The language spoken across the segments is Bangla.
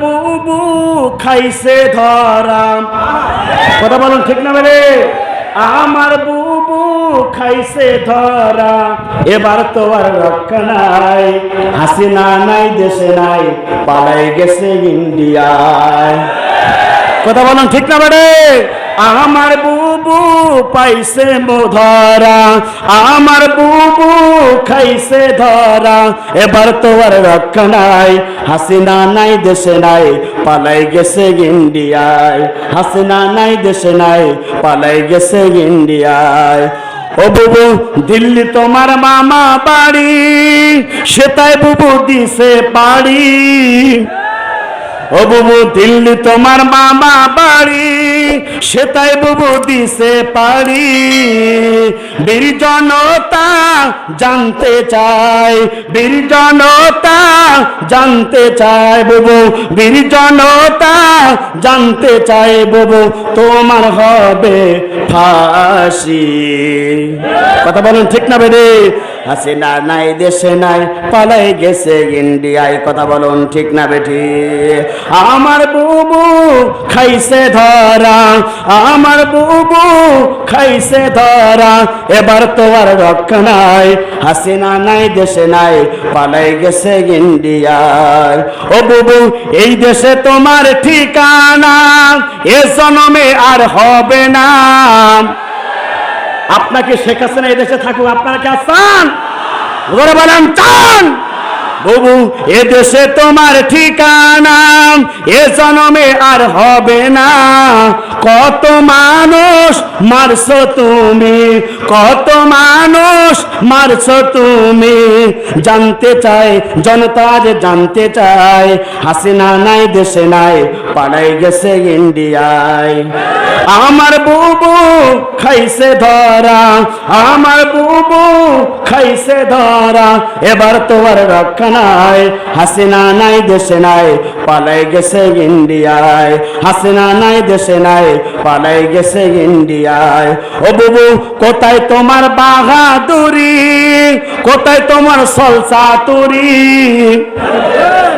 বুবু খাইছে ধরাম। কথা বলুন ঠিক না বেরে আমার বুবু খাইছে ধরা এবার তো আর রক্ষা নাই, হাসিনা নাই, দেশে নাই, পালাই গেছে ইন্ডিয়ায়। কথা বলুন ঠিক না বাড়ে আমার বুবু পাইছে ধরা, আমার বুবু খাইছে ধরা। এবার তো আর রক্ষা নাই, হাসিনা নাই, দেশে নাই, পালাই গেছে ইন্ডিয়ায়। হাসিনা নাই, দেশে নাই, পালাই গেছে ইন্ডিয়ায়। ও বুবু, দিল্লি তোমার মামা বাড়ি, সেটাই বুবু দিছে বাড়ি। বুবু দিল্লি তোমার মামা বাড়ি, সেটাই বুবু দিছে পারি বীর জনতা জানতে চায়, বীর জনতা জানতে চায় বুবু বীর জনতা জানতে চায় বুবু তোমার হবে ফাঁসি। কথা বলেন ঠিক না বেদে? হাসিনা নাই, দেশে নাই, পালাই গেছে ইন্ডিয়ায়। কথা বলুন, ঠিক না বেঠি? আমার বুবু খাইছে ধরা, আমার বুবু খাইছে ধরা, এবার তো আর রক্ষা নাই। হাসিনা নাই, দেশে নাই, পালাই গেছে ইন্ডিয়ায়। ও বুবু, এই দেশে তোমার ঠিকানা, এ জনমে আর হবে না। আপনাকে শেখ হাসিনা এদেশে দেশে থাকুক আপনারা কে চান বলেন চান! বাবু এ দেশে তোমার ঠিকানা, এ জনমে আর হবে না। কত মানুষ মারছো তুমি, কত মানুষ মারছো তুমি। জানতে চাই, জনতা যে জানতে চায় হাসিনা নাই, দেশে নাই, পালাই গেছে ইন্ডিয়ায়। আমার বুবু খাইছে ধরা, আমার বুবু খাইছে ধরা, এবার তোমার রক্ষা নাই, হাসিনা নাই, দেশে নাই, পালাই গেছে ইন্ডিয়ায়। হাসিনা নাই, দেশে নাই, পালাই গেছে ইন্ডিয়ায়। ও বুবু, কোথায় তোমার বাহাদুরি? কোথায় তোমার সলসা তুরি?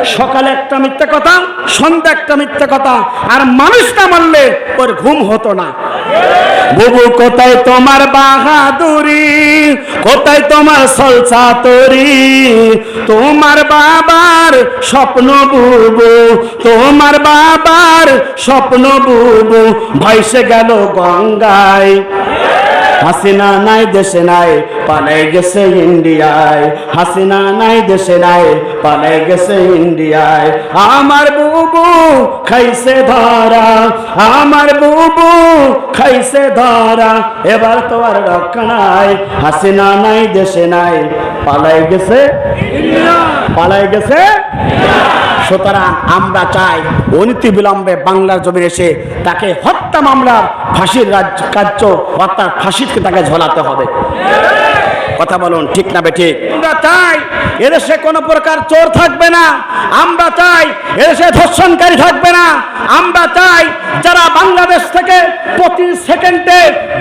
সকালে একটা মিথ্যা কথা, সন্ধ্যা একটা মিথ্যা কথা, আর মানুষটা মারলে ওর ঘুম হতো না। বুবু, কোথায় তোমার বাহাদুরি? কোথায় তোমার সলসা তরি? তোমার বাবার স্বপ্ন বুবু, তোমার বাবার স্বপ্ন বুবু ভাইসে গেল গঙ্গায়। হাসিনা নাই, দেশে নাই, পালাই গেছে ইন্ডিয়ায়। হাসিনা নাই, দেশে নাই, পালাই গেছে ইন্ডিয়ায়। আমার বুবু খাইছে ধরা, আমার বুবু খাইছে ধরা। এবার তো আর রক্ষা নাই, হাসিনা নাই, দেশে নাই, পালাই গেছে পালাই গেছে সুতরাং আমরা চাই অনীতি বিলম্বে বাংলার জমিনে এসে তাকে হত্যা মামলার ফাঁসির রাজ কার্য অর্থাৎ ফাঁসিকে তাকে ঝোলাতে হবে। কথা বলুন, ঠিক না বেঠি আমরা চাই এদেশে কোনো প্রকার চোর থাকবে না। আমরা চাই এদেশে ধর্ষণকারী থাকবে না। আমরা চাই যারা বাংলাদেশ থেকে প্রতি সেকেন্ডে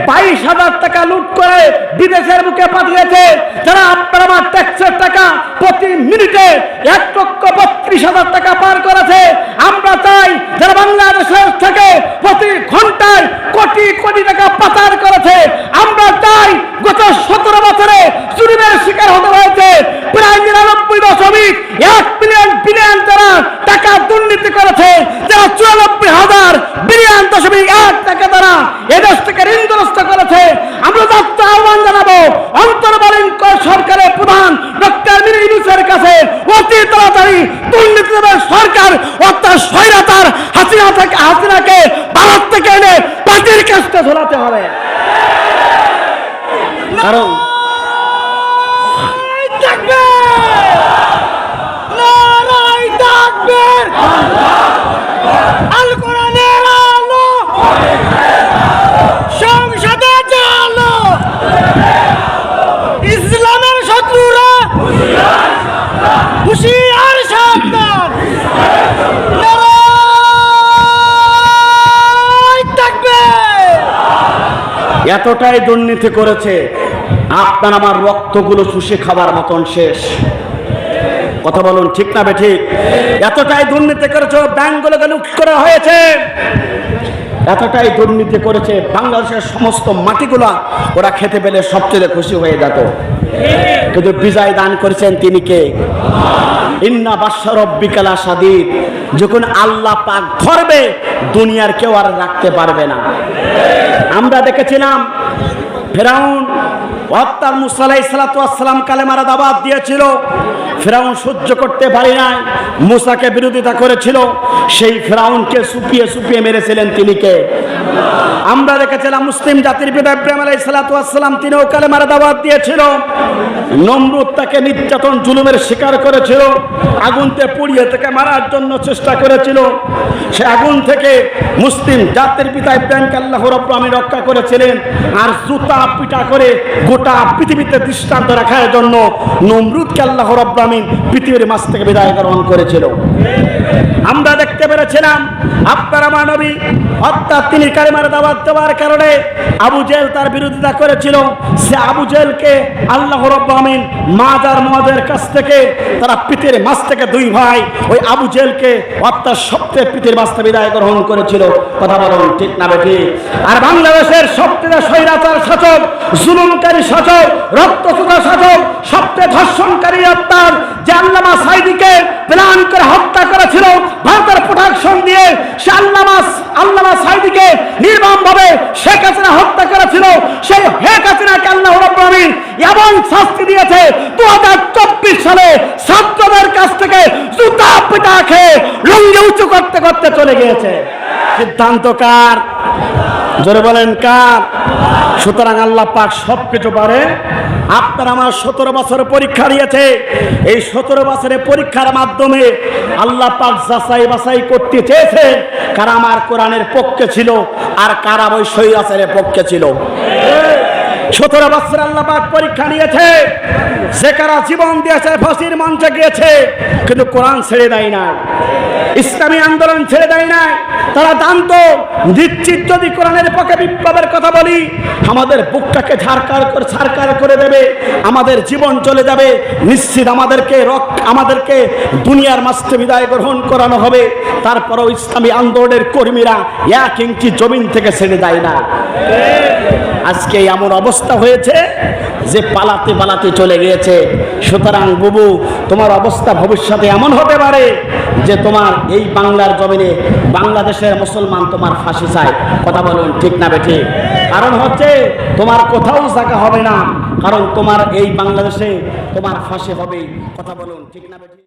বাইশ হাজার টাকা লুট করে বিদেশের বুকে পাঠিয়েছে যারা আপনার আমার ট্যাক্সের টাকা প্রতি মিনিটে এক লক্ষ বত্রিশ হাজার টাকা পার করেছে। আমরা চাই যারা বাংলাদেশের থেকে প্রতি ঘন্টায় কোটি কোটি টাকা পাচার করেছে, আমরা চাই গত সতেরো বছরে চুরিমের শিকার হতে হয়েছে। প্রায় নিরানব্বই দশমিক এক বিলিয়ন বিলিয়ন যারা টাকা দুর্নীতি করেছে, যারা চুরানব্বই হাজার বিলিয়ন দশমিক এক টাকা দ্বারা এদেশ থেকে ঋণগ্রস্ত করেছে। আমরা যাত্রা আহ্বান জানাব অন্তর্বলীন সরকারের প্রধান ডক্টর মিনি কাছে অতি তাড়াতাড়ি দুর্নীতি দেবে সরকার অর্থাৎ স্বৈরাচার হাসিনা থেকে হাসিনাকে ভারত থেকে এনে পার্টির কাজটা ঝোলাতে হবে কারণ আল কোরআনের আলো। সংসদে চালো ইসলামের শত্রুরা। হুশিয়ার সাবধান। এতটাই দুর্নীতি করেছে, আপনার আমার রক্তগুলো চুষে খাবার মতন শেষ। কথা বলুন, ঠিক না বে ঠিক? এতটাই দুর্নীতি করেছ ব্যাংকগুলোকে লুট করা হয়েছে। এতটাই দুর্নীতি করেছে, বাংলাদেশের সমস্ত মাটিগুলা ওরা খেতে পেলে সবচেয়ে খুশি হয়ে যেত। কিন্তু বিজয় দান করেছেন তিনি কে? ইন্না বাসারব বিকালা সাদিদ যখন আল্লাহ পাক ধরবে, দুনিয়ার কেউ আর রাখতে পারবে না। আমরা দেখেছিলাম, ফেরাউন হত্যার মুসালাই সালাতাম কালেমারা দাবাত দিয়েছিল। ফেরাউন সহ্য করতে পারি নাই, মুসাকে বিরোধিতা করেছিল। সেই ফেরাউনকে সুপিয়ে সুপিয়ে মেরেছিলেন তিনি কে? আমরা দেখেছিলাম মুসলিম জাতির পিতা ইব্রাহিম আলাই দিয়েছিল। তাকে নির্যাতন, জুলুমের শিকার করেছিল। আগুনতে পুড়িয়ে থেকে মারার জন্য চেষ্টা করেছিল। সে আগুন থেকে মুসলিম জাতির পিতা আল্লাহ রক্ষা করেছিলেন আর জুতা পিটা করে গোটা পৃথিবীতে দৃষ্টান্ত রাখার জন্য নমরুদকে আল্লাহ পৃথিবীর মাছ থেকে বিদায় গ্রহণ করেছিল। আমরা দেখতে পেরেছিলাম আপনার আমার নবী, অর্থাৎ তিনি কালিমার দাওয়াত দেওয়ার কারণে আবু জেল তার বিরোধিতা করেছিল। সে আবু জেলকে আল্লাহ রব্বামিন মাজার মহাজের কাছ থেকে, তারা পিতের মাছ থেকে দুই ভাই ওই আবু জেলকে অর্থাৎ সপ্তাহে পিতের মাছ থেকে বিদায় গ্রহণ করেছিল। কথা বলুন, ঠিক না বেঠি? আর বাংলাদেশের সবচেয়ে স্বৈরাচার শাসক, জুলুমকারী শাসক রক্তচোদা শাসক, সবচেয়ে ধর্ষণকারী আপনার যে আল্লামা সাইদিকে প্ল্যান করে হত্যা করেছিল, ভারতের প্রোটেকশন দিয়ে সে হত্যা করেছিল। শাস্তি দিয়েছে দু হাজার চব্বিশ সালে কাছ থেকে খেয়ে উঁচু করতে করতে চলে গিয়েছে। সিদ্ধান্ত কার? জোরে বলেন, কার? সুতরাং আল্লাহ পাক সব কিছু পারে। আপনার আমার সতেরো বছরের পরীক্ষা দিয়েছে এই সতেরো বছরের পরীক্ষার মাধ্যমে আল্লাহ পাক যাচাই বাছাই করতে চেয়েছে কারা আমার কোরআনের পক্ষে ছিল আর কারা ওই সৈরাচারের পক্ষে ছিল। সতেরো বছর আল্লাহ পাক পরীক্ষা নিয়েছে। সে কারা জীবন দিয়েছে, ফাঁসির মঞ্চে গিয়েছে, কিন্তু কোরআন ছেড়ে দেয় না ইসলামী আন্দোলন ছেড়ে দেয় না তারা জানতো নিশ্চিত যদি কোরআনের পক্ষে বিপ্লবের কথা বলি, আমাদের বুকটাকে ঝাড়কার করে ছাড়কার করে দেবে, আমাদের জীবন চলে যাবে। নিশ্চিত আমাদেরকে রক আমাদেরকে দুনিয়ার মাস্তে বিদায় গ্রহণ করানো হবে। তারপরেও ইসলামী আন্দোলনের কর্মীরা এক ইঞ্চি জমিন থেকে ছেড়ে দেয় না। আজকে এমন অবস্থা হয়েছে যে পালাতে পালাতে চলে গিয়েছে। সুতরাং বুবু, তোমার অবস্থা ভবিষ্যতে এমন হতে পারে যে তোমার এই বাংলার জমিনে বাংলাদেশের মুসলমান তোমার ফাঁসি চায়। কথা বলুন, ঠিক না বেঠি? কারণ হচ্ছে তোমার কোথাও জায়গা হবে না, কারণ তোমার এই বাংলাদেশে তোমার ফাঁসি হবে কথা বলুন, ঠিক না বেঠে?